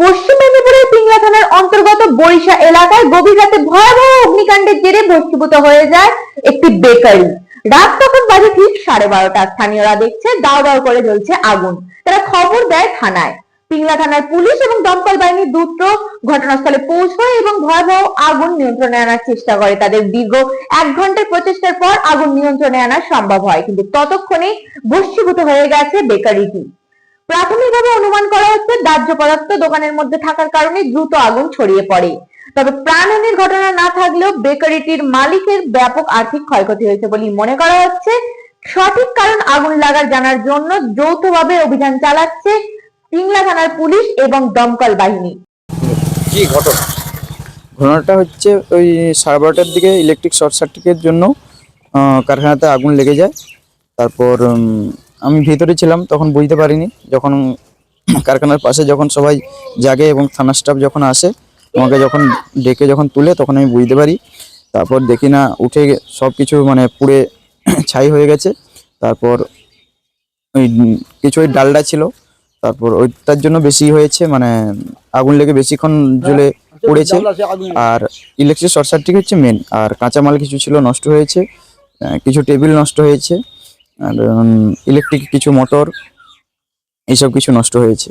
পশ্চিম মেদিনীপুরের পিংলা থানার অন্তর্গত বরিশা এলাকায় গভীর রাতে ভয়াবহ অগ্নিকাণ্ডের জেরে ভস্মীভূত হয়ে যায় একটি বেকারি। রাত তখন বাজে ঠিক সাড়ে বারোটা। স্থানীয়রা দেখছে দাও দাও করে জ্বলছে আগুন। তারা খবর দেয় থানায়। পিংলা থানার পুলিশ এবং দমকল বাহিনী দ্রুত ঘটনাস্থলে পৌঁছয় এবং ভয়াবহ আগুন নিয়ন্ত্রণে আনার চেষ্টা করে। তাদের দীর্ঘ এক ঘণ্টার প্রচেষ্টার পর আগুন নিয়ন্ত্রণে আনা সম্ভব হয়। কিন্তু ততক্ষণে ভস্মীভূত হয়ে গেছে বেকারিটি। প্রাথমিকভাবে অনুমান করা হচ্ছে দাহ্য পদার্থ দোকানের মধ্যে থাকার কারণে দ্রুত আগুন ছড়িয়ে পড়ে। তবে প্রাণহানির ঘটনা না থাকলেও বেকারিটির মালিকের ব্যাপক আর্থিক ক্ষয়ক্ষতি হয়েছে বলে মনে করা হচ্ছে। সঠিক কারণ আগুন লাগার জানার জন্য যৌথভাবে অভিযান চালাচ্ছে পিংলা থানার পুলিশ এবং দমকল বাহিনী। কি ঘটনা? ঘটনাটা হচ্ছে ওই সাড়ে বারোটার দিকে ইলেকট্রিক শর্ট সার্কিটের জন্য কারখানাতে আগুন লেগে যায়। তারপর উম, আমি ভিতরে ছিলাম তখন বুঝতে পারিনি। যখন কারখানার পাশে যখন সবাই জাগে এবং থানা স্টাফ যখন আসে আমাকে যখন ডেকে যখন তুলে তখন আমি বুঝতে পারি। তারপর দেখি না উঠে সব কিছু মানে পুড়ে ছাই হয়ে গেছে। তারপর ওই কিছু ওই ডালডা ছিল। তারপর ওইটার জন্য বেশি হয়েছে মানে আগুন লেগে বেশিক্ষণ জ্বলে পড়েছে। আর ইলেকট্রিক শর্ট সার্কিট হচ্ছে মেন আর কাঁচামাল কিছু ছিল নষ্ট হয়েছে। কিছু টেবিল নষ্ট হয়েছে। আর ইলেকট্রিক কিছু মোটর এইসব কিছু নষ্ট হয়েছে।